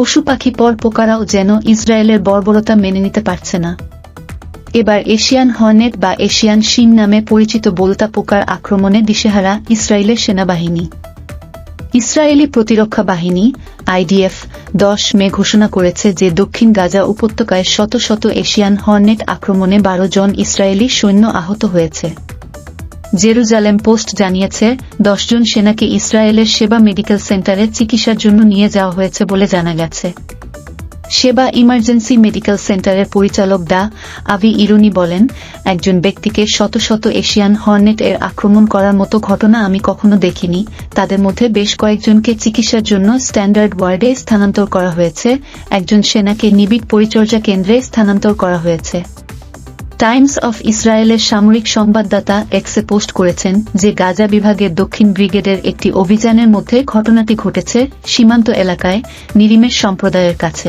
পশু পাখি পর পোকারাও যেন ইসরায়েলের বর্বরতা মেনে নিতে পারছে না। এবার এশিয়ান হর্নেট বা এশিয়ান শিন নামে পরিচিত বোলতা পোকার আক্রমণে দিশেহারা ইসরায়েলের সেনাবাহিনী। ইসরায়েলি প্রতিরক্ষা বাহিনী, আইডিএফ, দশ মে ঘোষণা করেছে যে দক্ষিণ গাজা উপত্যকায় শত শত এশিয়ান হর্নেট আক্রমণে বারো জন ইসরায়েলি সৈন্য আহত হয়েছে। জেরুজালেম পোস্ট জানিয়েছে, দশজন সেনাকে ইসরায়েলের সেবা মেডিকেল সেন্টারে চিকিৎসার জন্য নিয়ে যাওয়া হয়েছে বলে জানা গেছে। সেবা ইমার্জেন্সি মেডিকেল সেন্টারের পরিচালক দা আভি ইরুনি বলেন, একজন ব্যক্তিকে শত শত এশিয়ান হর্নেট এর আক্রমণ করার মতো ঘটনা আমি কখনো দেখিনি। তাদের মধ্যে বেশ কয়েকজনকে চিকিৎসার জন্য স্ট্যান্ডার্ড ওয়ার্ডে স্থানান্তর করা হয়েছে। একজন সেনাকে নিবিড় পরিচর্যা কেন্দ্রে স্থানান্তর করা হয়েছে। টাইমস অফ ইসরায়েলের সামরিক সংবাদদাতা এক্সে পোস্ট করেছেন যে গাজা বিভাগের দক্ষিণ ব্রিগেডের একটি অভিযানের মধ্যে ঘটনাটি ঘটেছে সীমান্ত এলাকায় নিরিমের সম্প্রদায়ের কাছে।